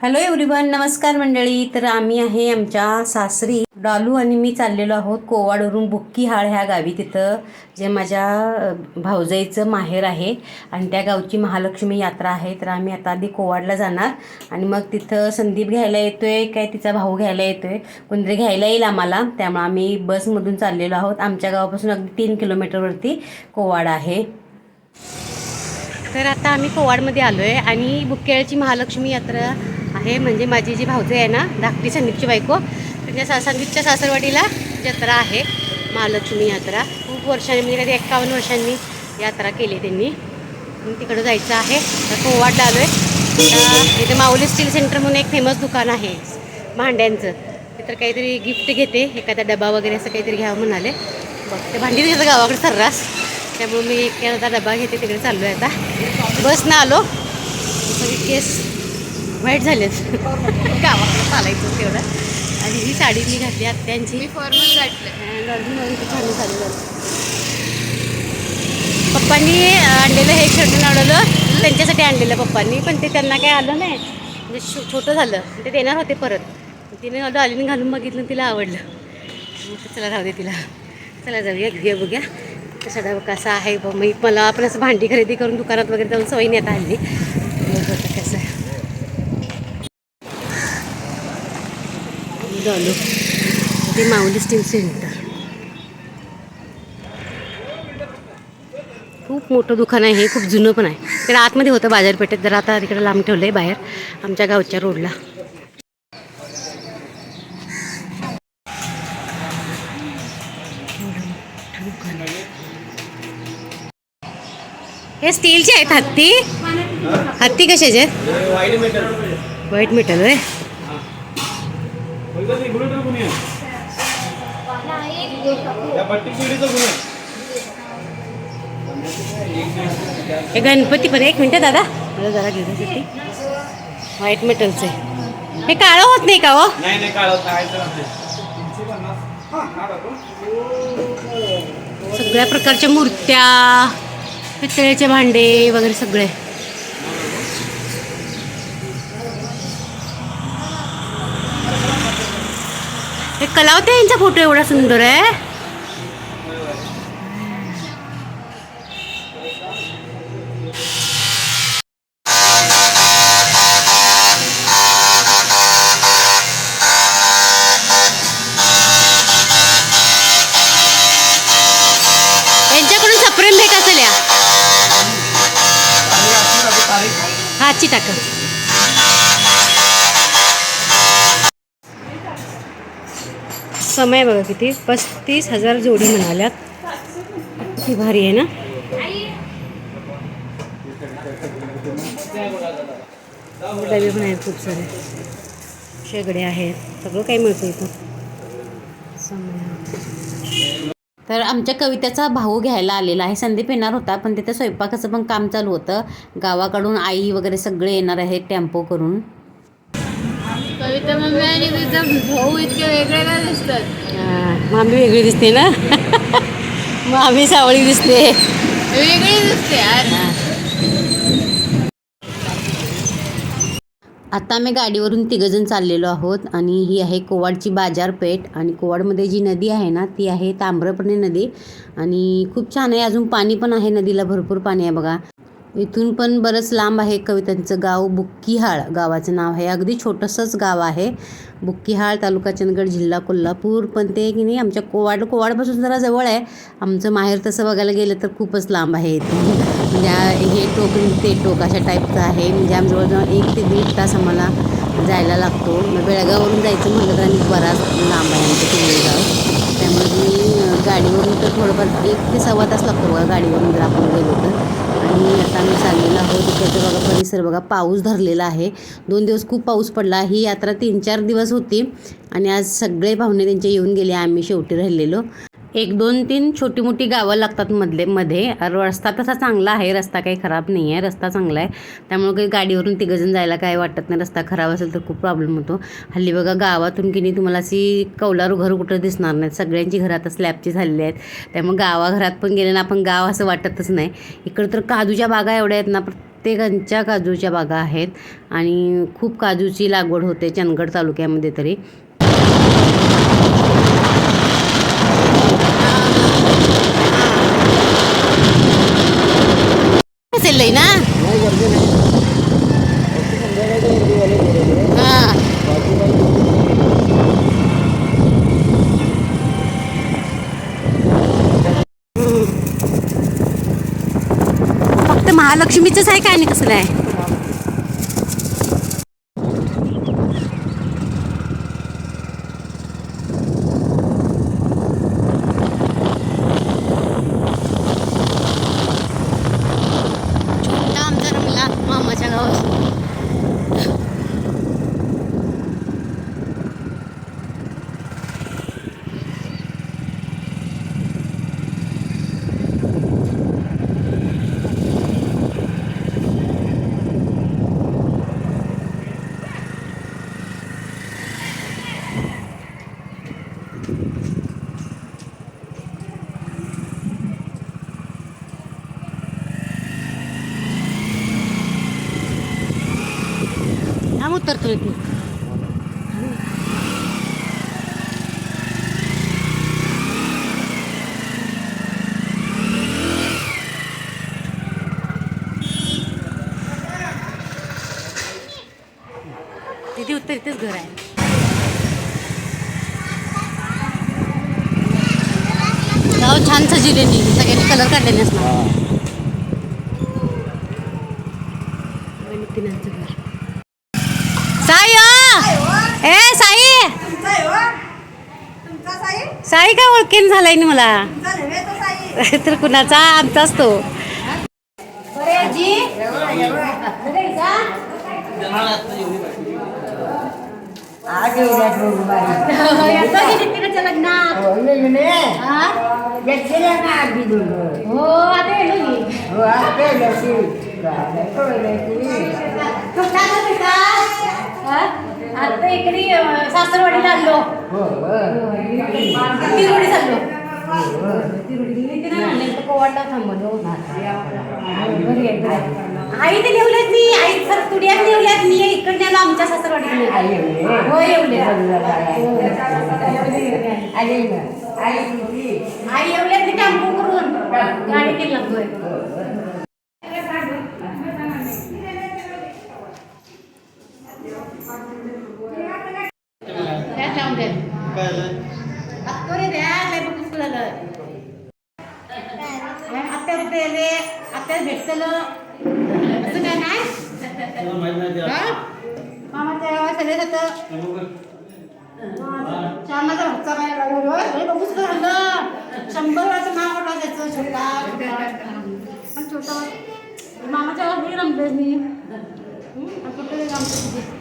Hello everyone नमस्कार मंडळी. तर आम्ही आहे आमच्या सासरी डॉलू आणि मी चाललेलो आहोत कोवाडवरून बुक्कीहाळ ह्या गावी तिथं जे माझ्या भाऊजाईचं माहेर आहे आणि त्या गावची महालक्ष्मी यात्रा आहे. तर आम्ही आता आधी कोवाडला जाणार आणि मग तिथं संदीप घ्यायला येतो आहे काय तिचा भाऊ घ्यायला येतो आहे कोणतरी घ्यायला येईल आम्हाला. त्यामुळे आम्ही बसमधून चाललेलो आहोत. आमच्या गावापासून अगदी तीन किलोमीटरवरती कोवाड आहे. तर आता आम्ही कोवाडमध्ये आलो आहे आणि बुक्केळची महालक्ष्मी यात्रा आहे. म्हणजे माझी जी भावजे आहे ना धाकटी संदीपची बायको त्यांच्या सा संदीपच्या सासरवाडीला जत्रा आहे. महालक्ष्मी यात्रा. खूप वर्षांनी म्हणजे कधी एक्कावन्न वर्षांनी यात्रा केली त्यांनी. तिकडं जायचं आहे. तर कोवाडला आलो आहे इथे माऊली स्टील सेंटर म्हणून एक फेमस दुकान आहे. भांड्यांचं. तिथं काहीतरी गिफ्ट घेते. एखादा डबा वगैरे असं काहीतरी घ्यावं म्हणाले. बघ ते भांडी घेतं गावाकडे सर्रास. त्यामुळे मी एखादा डबा घेते तिकडे चाललो आहे आता बसनं आलो. केस वाईट झालेत. गावाकडे चालायचं तेवढं. आणि ही साडी मी घातली आत्यांची. फॉर्मल छान पप्पांनी आणलेलं हे शर्ट आवडलं त्यांच्यासाठी आणलेलं पप्पांनी पण ते त्यांना काय आलं नाही. म्हणजे छोटं झालं. ते देणार होते परत. तिने डॉलीने घालून बघितलं तिला आवडलं. मग चला राहू दे तिला. चला जाऊया घे बघूया. कसा डबा कसा आहे? बघ मी मला आपण असं भांडी खरेदी करून दुकानात वगैरे जाऊन सवयी नाही आता हल्ली बघ आता कसं आहे. डॉलू ते माऊली स्टील सेंटर. खूप मोठं दुकान आहे हे खूप जुनं पण आहे. तिकडे आतमध्ये होतं बाजारपेठेत जर आता तिकडे लांब ठेवलं आहे बाहेर आमच्या गावच्या रोडला. हे स्टीलचे आहेत हत्ती. हत्ती कशाचे आहेत? वाईट मेटल. आहे. पट्टी गुन्हे हे गणपती पण एक मिनटं दादा. मला जरा घेण्यासाठी. व्हाईट मेटलचे हे काळं होत नाही का हो? नाही नाही नसते सगळ्या प्रकारच्या मूर्त्या पितळेचे भांडे वगैरे सगळे. हे कलावते यांचा फोटो एवढा सुंदर आहे. यांच्याकडून सप्रेम भेट असेल या. हातची टाका समय बघा किती. पस्तीस हजार जोडी म्हणाल्यात. किती भारी आहे ना? डबे पण आहेत खूप सारे. शेगडे आहेत. सगळं काही मिळतं इथं. तर आमच्या कवितेचा भाऊ घ्यायला आलेला आहे. संदीप येणार होता पण तिथे स्वयंपाकाचं पण काम चालू होतं. गावाकडून आई वगैरे सगळे येणार आहेत टेम्पो करून. मम्मी आणि तिचा भाऊ इतके वेगळे का दिसतात. मग आम्ही वेगळी दिसते ना? आम्ही सावळी दिसते. वेगळे दिसते यार. आता आम्ही गाडीवरून तिघंजण चाललेलो आहोत आणि ही आहे कोवाडची बाजारपेठ आणि कोवाडमध्ये जी नदी आहे ना ती आहे ताम्रपर्णी नदी. आणि खूप छान आहे अजून पाणी पण आहे नदीला भरपूर पाणी आहे बघा. इथून पण बरंच लांब आहे कवितांचं गाव बुक्कीहाळ. गावाचं नाव आहे अगदी छोटंसंच गाव आहे. बुक्कीहाळ तालुका चंदगड जिल्हा कोल्हापूर. पण ते की नाही आमच्या कोवाड कोवाडपासून जरा जवळ आहे. आमचं माहेर तसं बघायला गेलं तर खूपच लांब आहे इथून. म्हणजे हे टोक ते टोक अशा टाईपचं आहे. म्हणजे आम जवळजवळ एक ते दीड तास आम्हाला जायला लागतो. मग बेळगाववरून जायचं म्हटलं तर आणि बराच लांब आहे आमचं किल्लेगाव त्यामुळे मी गाडीवरून तर थोडंफार एक ते सव्वा तास लागतो बघा गाडीवरून जर आपण गेलो तर. आणि आता आम्ही चाललेलो आहोत इकडचं बघा परिसर बघा पाऊस धरलेला आहे. दोन दिवस खूप पाऊस पडला. ही यात्रा तीन चार दिवस होती आणि आज सगळे पाहुणे त्यांचे येऊन गेले आम्ही शेवटी राहिलेलो. एक दोन तीन छोटी मोठी गावं लागतात मधले मध्ये. रस्ता तसा चांगला आहे रस्ता काही खराब नाही आहे रस्ता चांगला आहे. त्यामुळे काही गाडीवरून तिघंजण जायला काय वाटत नाही रस्ता खराब असेल तर खूप प्रॉब्लेम होतो. हल्ली बघा गावातून की नाही तुम्हाला अशी कौलारू घर कुठं दिसणार नाहीत. सगळ्यांची घरात स्लॅबची झालेली आहेत. त्यामुळे गावाघरात पण गेले ना आपण गाव असं वाटतच नाही. इकडं तर काजूच्या बागा एवढ्या आहेत ना प्रत्येकांच्या काजूच्या बागा आहेत. आणि खूप काजूची लागवड होते चंदगड तालुक्यामध्ये तरी चाललंय ना हां फक्त महालक्ष्मीचंच आहे काय आणि कसलं आहे छोटा आमचा रमला मामाच्या गावात करतो उतरतोय तिथे उत्तर इथेच घर आहे. गाव छान सजिले सगळ्यांनी कलर काढलेले असणार. साई काय ओळखीन झालाय ना मला. तर कुणाचा आमचाच तो. आता इकडे सासरवाडी चाललो तिरुडी चाललो. कोवाडला थांबलो आई ते. नेवल्यात मी आई सर तुड्यात नेवल्यात मी इकडे आलो आमच्या सासरवाडी हो येवले आई येवल्यात मी टेम्पो करून गाडी केली लागतोय त्या जाऊन दे काय झालं? अक्कोरे द्या लय बघूस झालं आत्या रुपये आले आत्या भेटतलं असं काय नाही मामाच्या सगळे जातं श्यामाचा भक्ता काय रोज लय शंभर वेळाचं नाव पडला त्याचं छोटा पण छोटा मामाच्या मी. रमतेच मी कुठे रमते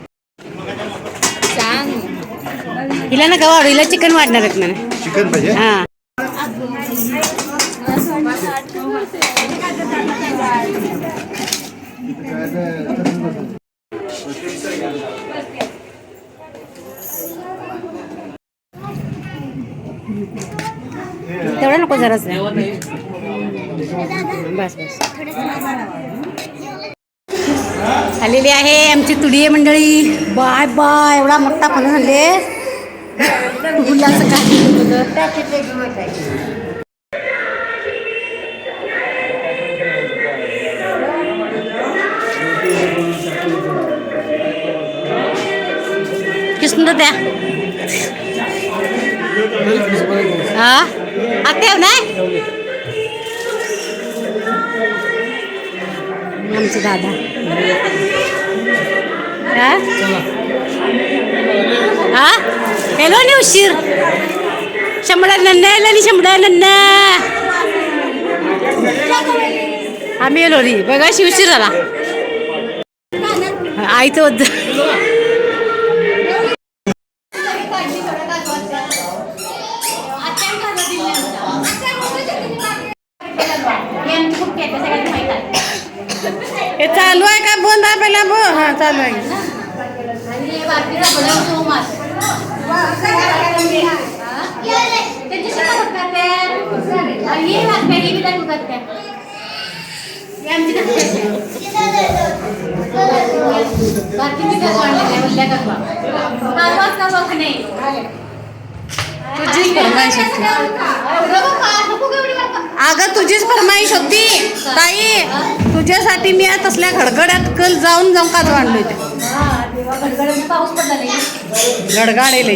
हिला ना वाढू हिला चिकन वाढणार आहेत मला चिकन पाहिजे? हा. तेवढा नको जराच बस बस. आलेली आहे आमची तुडीये मंडळी. Bye bye. एवढा मोठा पण झाले गुलाचं काय कृष्ण द्या. हा? आत्या नाही आमचे दादा. हा? हा हॅलो नी उशीर शंभरा नन्ना आणि शंभरा नन्ना आम्ही येलो री बघा उशीर झाला आईचं वद्द हे चालू आहे का बंद आहे पहिला बो हा चालू आहे आमची बाकीचे कसं आणलेलं आहे वल्ल्या कसबा कालवाच का बघ नाही। तुझीच फरमाईश होती। अगं तुझीच फरमाईश होती। ताई तुझ्यासाठी मी आज तसल्या घडगड्यात कल जाऊन जाऊन काजू आणले ते पाऊस पडला नाही. गडगाडेले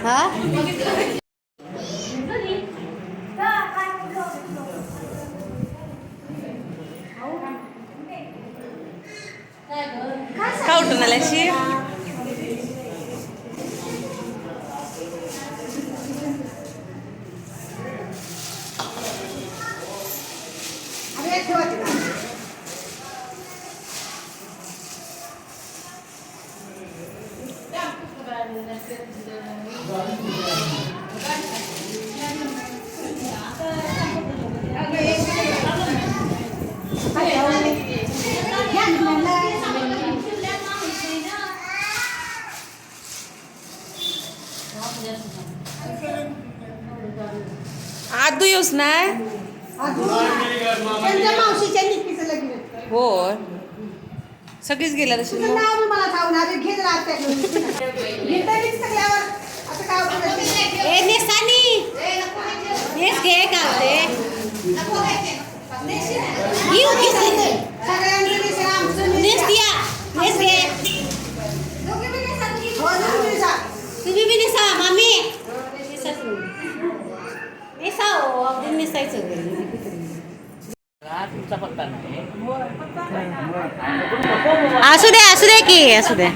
हा? का उठून आल्या शी आदू येऊस ना त्यांच्या मावशीच्या निकीचं लग्न हो सगळीच गेल्या तशी तुझं नाव बी मला आधी घेत राहते घेतलीच सगळ्यावर आता काय उपयोग? ए नेसानी। नेस घे का होते येऊ की सगळ्यांचं नेस आमचं नेस नेस दिया नेस घे असू दे असू दे की असू दे.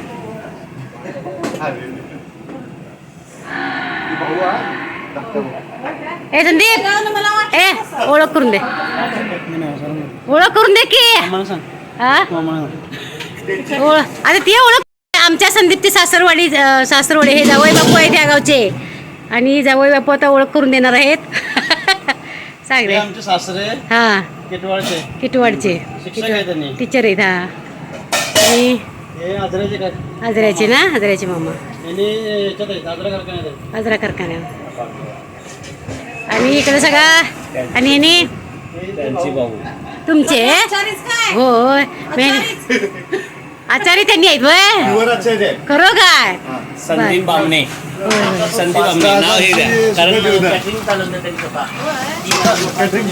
ए संदीप ए ओळख करून दे. ओळख करून दे की. हा? ओळख आता ती ओळख आमच्या संदीपची सासरवाडी सासरवाडी हे जावई बापू आहे त्या गावचे. आणि जावई बापू आता ओळख करून देणार आहेत. सांग हे रे आमचे सासरे हा. किटवाडचे. शिक्षक आहे त्यांनी. टीचर आहेत हा. आणि हे आजराचे काय? आजऱ्याचे ना? आजऱ्याचे मामा. यांनी याच्यात आहेत आजरा कारखान्यात आहेत. आजरा कारखान्यात आणि इकडे सगळा आणि त्यांची भाऊ. तुमचे? होय. आचारी त्यांनी आहेत वय खरं काय? संदीप बामणे. संदीप नाव हे द्या कारण कॅटरिंग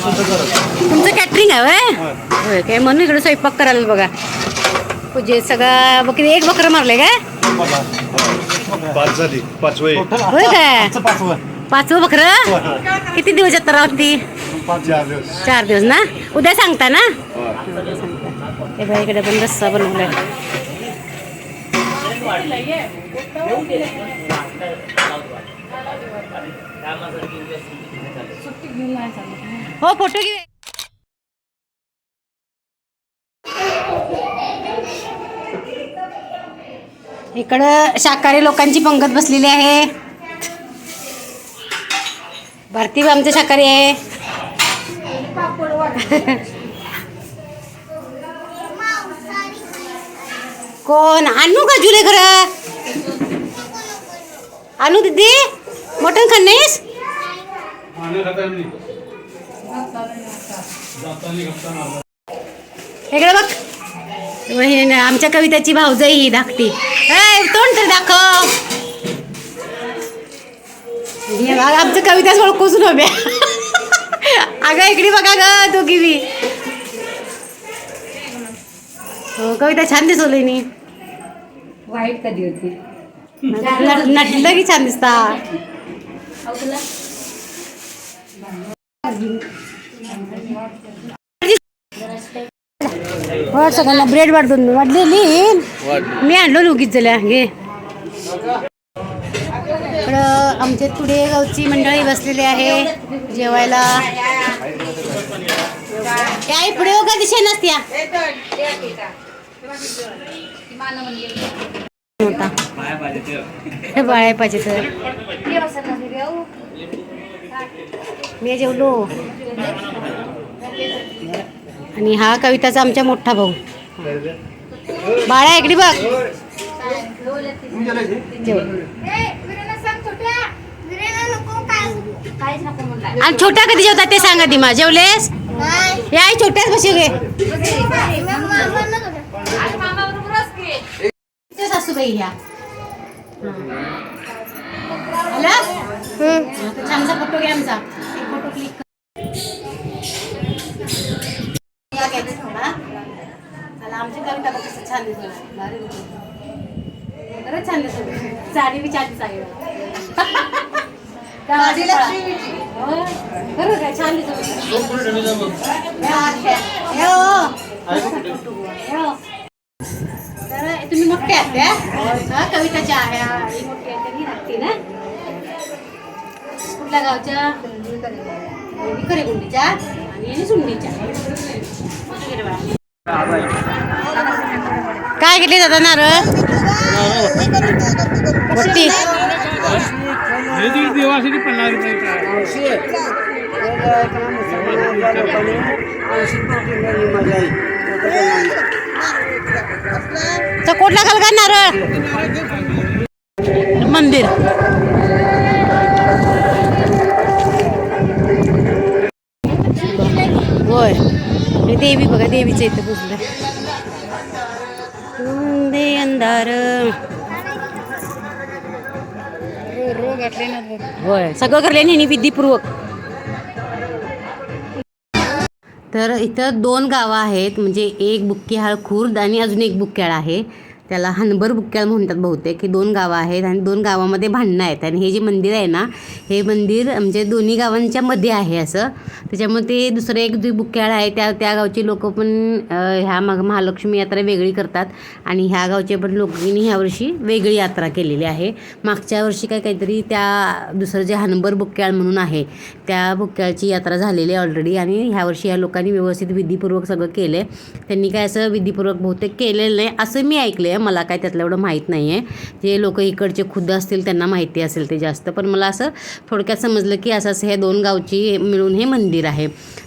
तुमचं कॅटरिंग आहे वय होय काय? म्हणून इकडे स्वयंपाक करायला बघा. पूजे सगळा बघ किती एक बकरं मारले काय? पाच झाली पाचवे होय काय? पाचवं पाचवं. बकरं? किती दिवस जत्रा होती चार दिवस. चार दिवस ना? उद्या सांगता ना? उद्या सांगता हे बघा इकडे पण रस्सा बनवलाय. हो फोटो घे. इकडं शाकाहारी लोकांची पंगत बसलेली आहे. भारती आमच्या शाकाहारी आहे. कोण? आणू का जुले खरं? आणू दीदी मटण खाणेस इकडे बघ. हे न- आमच्या कविताची भावजाई ही धाकटी. ए, तोंड तर दाखव. हे बघ, आमचं कविताच ओळखून उभ्या. अगं इकडे बघा ग दोघी बी हो कविता छान दिसवली नी वाईट कधी होती? नटलं की छान दिसता. वाट सगळ्यांना ब्रेड वाटून वाटलेली मी आणलो उगीच झाल्या घे. इकडं आमच्या पुढे गावची मंडळी बसलेली आहे जेवायला. काय पुढे हो का दिशा नसत्या. होता. हे बाळा पाहिजे तर. मी जेवलो. आणि हा कविताचा आमचा मोठा भाऊ. बाळा ऐकडी बघ. आणि छोट्या कधी जेवतात ते सांगा दिमा. जेवलेस? या छोट्याच बशी गे सासूबाई ह्या छानसा फोटो घ्या आमचा. एक फोटो क्लिक चला आमची कविता बघ कसं छान दिसत भारी दिसत. खरंच छान दिसत साडी बी छान. खरं काय छान दिसत तर तुम्ही मोठे आहात कविताच्या आहे हा, ही मोठी आहे त्यांनी लागते ना? कुठल्या गावच्या? विखरे गुंडीच्या आणि सुंडीच्या काय घेतले दादा नारळ? मोठी. तर कुठला खाल का नारळ मंदिर. होय. हे देवी बघा देवीचं इथं पुजलं दे अंधार. होय. सगळं करले नेहमी विधीपूर्वक. तर इथं दोन गावं आहेत म्हणजे एक बुक्कीहाळ खुर्द आणि अजून एक बुक्याळ आहे. त्याला हनबर बुक्याळ म्हणतात बहुतेक की दोन गावं आहेत आणि दोन गावामध्ये भांडणं आहेत. आणि हे जे मंदिर आहे ना हे मंदिर म्हणजे दोन्ही गावांच्या मध्ये आहे असं. त्याच्यामुळे ते दुसरं एक दुई बुक्याळ आहे त्या त्या गावची लोक पण ह्या मग महालक्ष्मी यात्रा वेगळी करतात. आणि ह्या गावचे पण लोकांनी ह्या वर्षी वेगळी यात्रा केलेली आहे. मागच्या वर्षी काय काहीतरी त्या दुसरं जे हनबर बुक्याळ म्हणून आहे त्या बुक्याळची यात्रा झालेली आहे ऑलरेडी आणि ह्या वर्षी ह्या लोकांनी व्यवस्थित विधीपूर्वक सगळं केलं आहे त्यांनी काय असं विधीपूर्वक बहुतेक केलेलं नाही असं मी ऐकलं आहे मला काय त्यातलं एवढं माहीत नाही आहे जे लोक इकडचे खुद्द असतील त्यांना माहिती असेल ते जास्त. पण मला असं थोडक्यात समजलं की असं असं हे दोन गावची मिळून हे मंदिर आहे.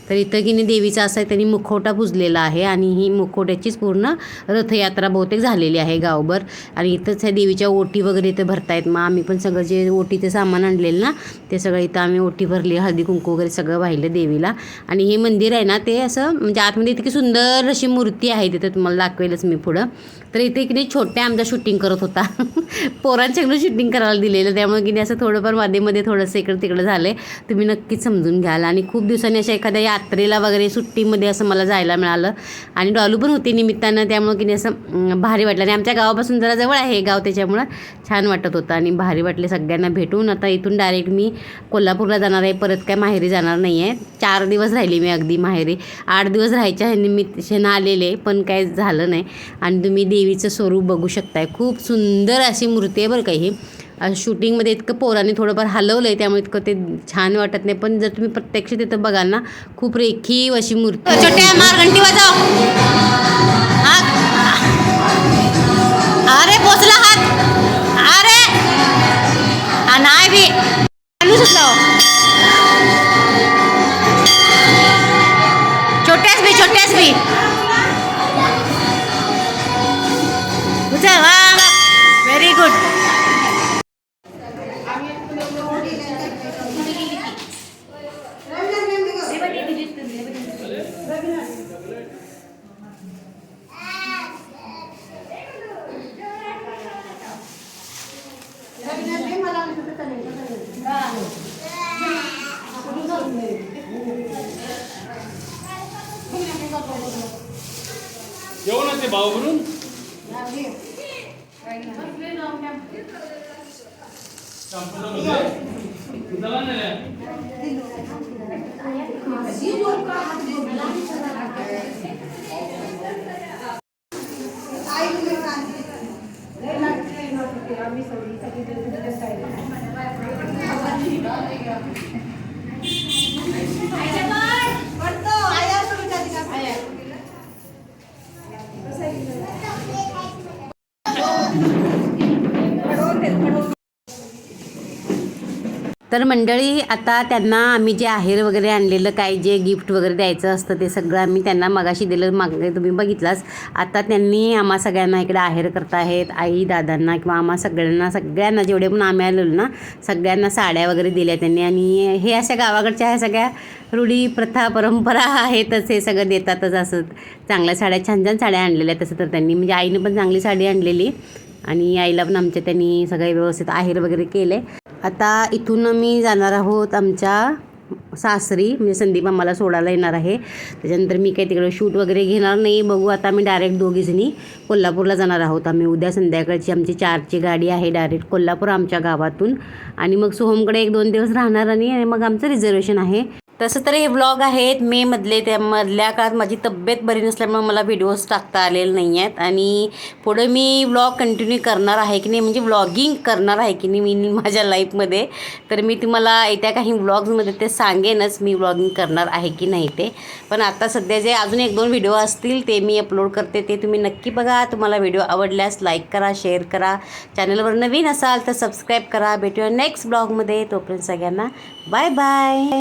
तर इथं की नाही देवीचा असं आहे त्यांनी मुखवटा पुजलेला आहे आणि ही मुखवट्याचीच पूर्ण रथयात्रा बहुतेक झालेली आहे गावभर. आणि इथंच ह्या देवीच्या ओटी वगैरे इथं भरतायत. मग आम्ही पण सगळं जे ओटीचं सामान आणलेलं ना ते सगळं इथं आम्ही ओटी भरली हळदी कुंकू वगैरे सगळं वाहिलं देवीला. आणि हे मंदिर आहे ना ते असं म्हणजे आतमध्ये इतकी सुंदर अशी मूर्ती आहे तिथं तुम्हाला दाखवेलच मी पुढं. तर इथे की नाही छोट्या आमचा शूटिंग करत होता. पोरांच्याकडून शूटिंग करायला दिलेलं त्यामुळे की नाही असं थोडंफारमध्ये मध्ये थोडंसं इकडं तिकडं झालं आहे तुम्ही नक्कीच समजून घ्याल. आणि खूप दिवसांनी अशा एखाद्या यात्रेला वगैरे सुट्टीमध्ये असं मला जायला मिळालं. आणि डॉलू पण होती निमित्तानं त्यामुळं की नाही असं भारी वाटलं. आणि आमच्या गावापासून जरा जवळ आहे हे गाव त्याच्यामुळं छान वाटत होतं. आणि भारी वाटले सगळ्यांना भेटून. आता इथून डायरेक्ट मी कोल्हापूरला जाणार आहे. परत काय माहेरी जाणार नाही आहे चार दिवस राहिली मी अगदी माहेरी. आठ दिवस राहायच्या निमित्त निमित्त आलेले पण काय झालं नाही. आणि तुम्ही देवीचं स्वरूप बघू शकताय. खूप सुंदर अशी मूर्ती आहे बरं काही शूटिंगमध्ये इतकं पोरांनी थोडंफार हलवलं आहे त्यामुळे इतकं ते छान वाटत नाही. पण जर तुम्ही प्रत्यक्ष तिथं बघाल ना खूप रेखीव अशी मूर्ती छोट्या मारगंटी वाजव जेवण ते भाऊ म्हणून. आई तुम्ही सांगते. लय लागते, लय लागते. आम्ही सगळी सगळी तुझ्या साईडला. पडतो, आया सोडून जाते का? तर मंडळी आता त्यांना आम्ही जे आहेर वगैरे आणलेलं काय जे गिफ्ट वगैरे द्यायचं असतं ते सगळं आम्ही त्यांना मगाशी दिलं मागे तुम्ही बघितलाच. आता त्यांनी आम्हा सगळ्यांना इकडे आहेर करताहेत आई दादांना किंवा आम्हा सगळ्यांना सगळ्यांना जेवढे पण आम्ही आलो ना सगळ्यांना साड्या वगैरे दिल्या त्यांनी. आणि हे अशा गावाकडच्या ह्या सगळ्या रूढी प्रथा परंपरा आहेतच हे सगळं देतातच असं. चांगल्या साड्या छान छान साड्या आणलेल्या तसं तर त्यांनी. म्हणजे आईने पण चांगली साडी आणलेली आणि आईला पण आमच्या त्यांनी सगळे व्यवस्थित आहेर वगैरे केले. आता इथून मी जाणार आहोत आमच्या सासरी म्हणजे संदीप आम्हाला सोडायला येणार आहे. त्याच्यानंतर मी काही तिकडे शूट वगैरे घेणार नाही. बघू आता आम्ही डायरेक्ट दोघीजणी कोल्हापूरला जाणार आहोत आम्ही. उद्या संध्याकाळची आमची चारची गाडी आहे डायरेक्ट कोल्हापूर आमच्या गावातून. आणि मग सोहमकडे एक दोन दिवस राहणार आणि मग आमचं रिझर्वेशन आहे. तसं तर हे व्लॉग आहेत मे मधले त्या मधल्या काळात माझी तब्येत बरी नसल्यामुळे मला व्हिडिओज टाकता आलेले नाही आहेत आणि पुढे मी व्लॉग कंटिन्यू करणार आहे की नाही म्हणजे व्लॉगिंग करणार आहे की नाही मी माझ्या लाईफमध्ये तर मी तुम्हाला येत्या काही ब्लॉग्समध्ये ते सांगेनच मी व्लॉगिंग करणार आहे की नाही ते. पण आता सध्या जे अजून एक दोन व्हिडिओ असतील ते मी अपलोड करते ते तुम्ही नक्की बघा. तुम्हाला व्हिडिओ आवडल्यास लाईक करा शेअर करा. चॅनलवर नवीन असाल तर सबस्क्राईब करा. भेटूया नेक्स्ट ब्लॉगमध्ये तोपर्यंत सगळ्यांना बाय बाय